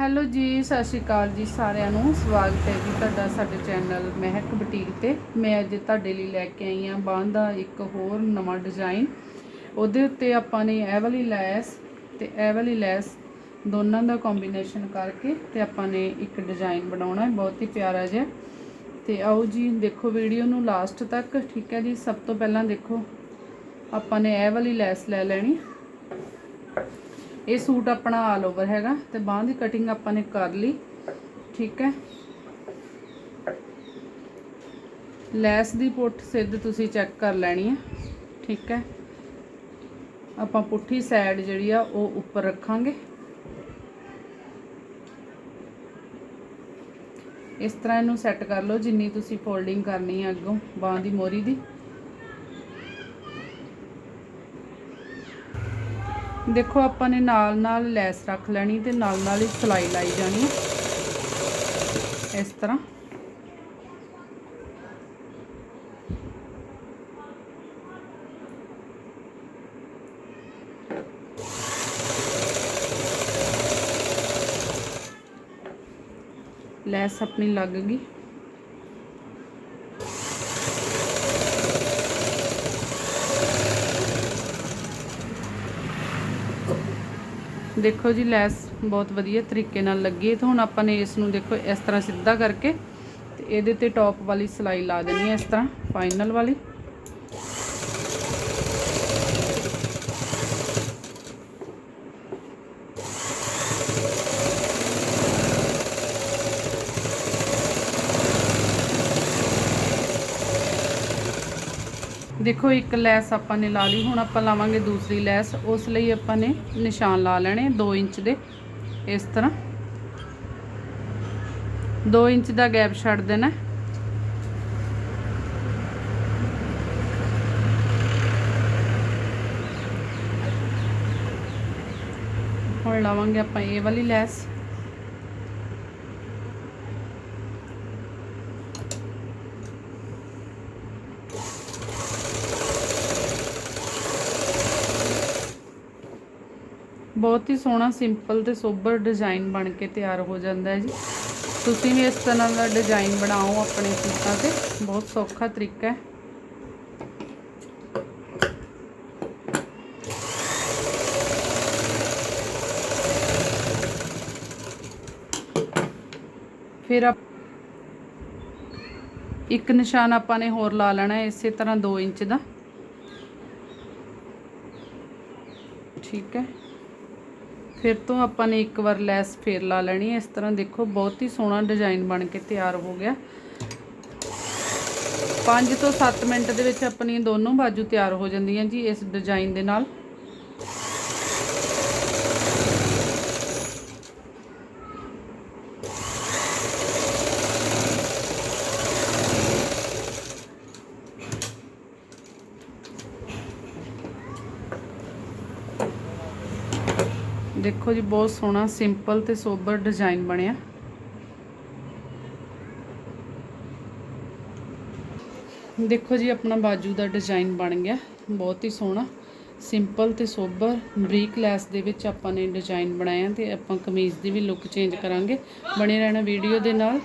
Hello ਜੀ, ਸਤਿ ਸ਼੍ਰੀ ਅਕਾਲ ਜੀ ਸਾਰਿਆਂ ਨੂੰ। ਸਵਾਗਤ ਹੈ ਜੀ ਤੁਹਾਡਾ ਸਾਡੇ ਚੈਨਲ ਮਹਿਕ ਬੁਟੀਕ ਤੇ। ਮੈਂ ਅੱਜ ਤੁਹਾਡੇ ਲਈ ਲੈ ਕੇ ਆਈ ਹਾਂ ਬਾਂਹ ਦਾ ਇੱਕ ਹੋਰ ਨਵਾਂ ਡਿਜ਼ਾਈਨ। ਉਹਦੇ ਉੱਤੇ ਆਪਾਂ ਨੇ ਇਹ ਵਾਲੀ ਲੈਸ ਤੇ ਇਹ ਵਾਲੀ ਲੈਸ ਦੋਨਾਂ ਦਾ ਕੰਬੀਨੇਸ਼ਨ ਕਰਕੇ ਤੇ ਆਪਾਂ ਨੇ ਇੱਕ ਡਿਜ਼ਾਈਨ ਬਣਾਉਣਾ ਹੈ। ਬਹੁਤ ਹੀ ਪਿਆਰਾ ਜਿਹਾ। ਤੇ ਆਓ ਜੀ, ਦੇਖੋ ਵੀਡੀਓ ਨੂੰ ਲਾਸਟ ਤੱਕ, ਠੀਕ ਹੈ ਜੀ? ਸਭ ਤੋਂ ਪਹਿਲਾਂ ਦੇਖੋ, ਆਪਾਂ ਨੇ ਇਹ ਵਾਲੀ ਲੈਸ ਲੈ ਲੈਣੀ। ਇਹ ਸੂਟ ਆਪਣਾ ਆਲ ਓਵਰ ਹੈਗਾ ਤੇ ਬਾਹ ਦੀ ਕਟਿੰਗ ਆਪਾਂ ਨੇ ਕਰ ਲਈ, ਠੀਕ ਹੈ। ਲੈਸ ਦੀ ਪੁੱਠ ਸਿੱਧ ਤੁਸੀਂ ਚੈੱਕ ਕਰ ਲੈਣੀ ਹੈ, ਠੀਕ ਹੈ। ਆਪਾਂ ਪੁੱਠੀ ਸਾਈਡ ਜਿਹੜੀ ਆ ਉਹ ਉੱਪਰ ਰੱਖਾਂਗੇ। ਇਸ ਤਰ੍ਹਾਂ ਇਹਨੂੰ ਸੈੱਟ ਕਰ ਲਓ ਜਿੰਨੀ ਤੁਸੀਂ ਫੋਲਡਿੰਗ ਕਰਨੀ ਹੈ ਅੱਗੋਂ ਬਾਹ ਦੀ ਮੋਰੀ ਦੀ। ਦੇਖੋ, ਆਪਾਂ ਨੇ ਨਾਲ ਨਾਲ ਲੈਸ ਰੱਖ ਲੈਣੀ ਤੇ ਨਾਲ ਨਾਲ ਹੀ ਸਲਾਈ ਲਾਈ ਜਾਣੀ ਇਸ ਤਰ੍ਹਾਂ। ਲੈਸ ਆਪਣੀ ਲੱਗ ਗਈ। ਦੇਖੋ ਜੀ, ਲੈਸ ਬਹੁਤ ਵਧੀਆ ਤਰੀਕੇ ਨਾਲ ਲੱਗੀ ਹੈ। ਤੇ ਹੁਣ ਆਪਾਂ ਨੇ ਇਸ ਨੂੰ ਦੇਖੋ, ਇਸ ਤਰ੍ਹਾਂ ਸਿੱਧਾ ਕਰਕੇ ਤੇ ਇਹਦੇ ਤੇ ਟੌਪ ਵਾਲੀ ਸਲਾਈ ਲਾ ਦੇਣੀ ਹੈ ਇਸ ਤਰ੍ਹਾਂ ਫਾਈਨਲ ਵਾਲੀ। ਦੇਖੋ, ਇੱਕ ਲੈਸ ਆਪਾਂ ਨੇ ਲਾ ਲਈ, ਹੁਣ ਆਪਾਂ ਲਾਵਾਂਗੇ ਦੂਸਰੀ ਲੈਸ। ਉਸ ਲਈ ਆਪਾਂ ਨੇ ਨਿਸ਼ਾਨ ਲਾ ਲੈਣੇ 2 ਇੰਚ ਦੇ, ਇਸ ਤਰ੍ਹਾਂ। 2 ਇੰਚ ਦਾ ਗੈਪ ਛੱਡ ਦੇਣਾ। ਹੁਣ ਲਾਵਾਂਗੇ ਆਪਾਂ ਇਹ ਵਾਲੀ ਲੈਸ। ਬਹੁਤ ਹੀ ਸੋਹਣਾ ਸਿੰਪਲ ਤੇ ਸੋਬਰ ਡਿਜ਼ਾਈਨ ਬਣ ਕੇ ਤਿਆਰ ਹੋ ਜਾਂਦਾ ਹੈ ਜੀ। ਤੁਸੀਂ ਵੀ ਇਸ ਤਰ੍ਹਾਂ ਦਾ ਡਿਜ਼ਾਈਨ ਬਣਾਓ ਆਪਣੇ ਸੂਟਾਂ ਤੇ। ਬਹੁਤ ਸੌਖਾ ਤਰੀਕਾ ਹੈ। ਫਿਰ ਆਪ ਇੱਕ ਨਿਸ਼ਾਨ ਆਪਾਂ ਨੇ ਹੋਰ ਲਾ ਲੈਣਾ ਹੈ, ਇਸੇ ਤਰ੍ਹਾਂ 2 ਇੰਚ ਦਾ। ਠੀਕ ਹੈ। ਫਿਰ ਤੋਂ ਆਪਾਂ ਨੇ ਇੱਕ ਵਾਰ ਲੈਸ ਫੇਰ ਲਾ ਲੈਣੀ ਹੈ। ਇਸ ਤਰ੍ਹਾਂ ਦੇਖੋ, ਬਹੁਤ ਹੀ ਸੋਹਣਾ ਡਿਜ਼ਾਈਨ ਬਣ ਕੇ ਤਿਆਰ ਹੋ ਗਿਆ। 5 ਤੋਂ 7 ਮਿੰਟ ਦੇ ਵਿੱਚ ਆਪਣੀ ਦੋਨੋਂ ਬਾਜੂ ਤਿਆਰ ਹੋ ਜਾਂਦੀਆਂ ਜੀ ਇਸ ਡਿਜ਼ਾਈਨ ਦੇ ਨਾਲ। ਦੇਖੋ ਜੀ, ਬਹੁਤ ਸੋਹਣਾ ਸਿੰਪਲ ਤੇ ਸੋਬਰ ਡਿਜ਼ਾਈਨ ਬਣਿਆ। ਦੇਖੋ ਜੀ, ਆਪਣਾ ਬਾਜੂ ਦਾ ਡਿਜ਼ਾਈਨ ਬਣ ਗਿਆ। ਬਹੁਤ ਹੀ ਸੋਹਣਾ ਸਿੰਪਲ ਤੇ ਸੋਬਰ ਬਰੀਕ ਲੈਸ ਦੇ ਵਿੱਚ ਆਪਾਂ ਨੇ ਡਿਜ਼ਾਈਨ ਬਣਾਇਆ ਤੇ ਆਪਾਂ ਕਮੀਜ਼ ਦੀ ਵੀ ਲੁੱਕ ਚੇਂਜ ਕਰਾਂਗੇ ਬਣੇ ਰਹਿਣਾ ਵੀਡੀਓ ਦੇ ਨਾਲ।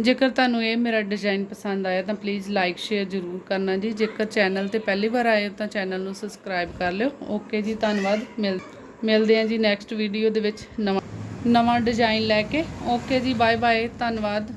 ਜੇਕਰ ਤੁਹਾਨੂੰ ਇਹ ਮੇਰਾ ਡਿਜ਼ਾਈਨ ਪਸੰਦ ਆਇਆ ਤਾਂ ਪਲੀਜ਼ ਲਾਈਕ ਸ਼ੇਅਰ ਜ਼ਰੂਰ ਕਰਨਾ ਜੀ। ਜੇਕਰ ਚੈਨਲ ਤੇ ਪਹਿਲੀ ਵਾਰ ਆਏ ਹੋ ਤਾਂ ਚੈਨਲ ਨੂੰ ਸਬਸਕ੍ਰਾਈਬ ਕਰ ਲਿਓ। ਓਕੇ ਜੀ, ਧੰਨਵਾਦ। ਮਿਲ ਮਿਲਦੇ ਹਾਂ ਜੀ ਨੈਕਸਟ ਵੀਡੀਓ ਦੇ ਵਿੱਚ। ਨਵਾਂ ਨਵਾਂ ਡਿਜ਼ਾਈਨ ਲੈ ਕੇ। ਓਕੇ ਜੀ ਬਾਏ ਬਾਏ ਧੰਨਵਾਦ।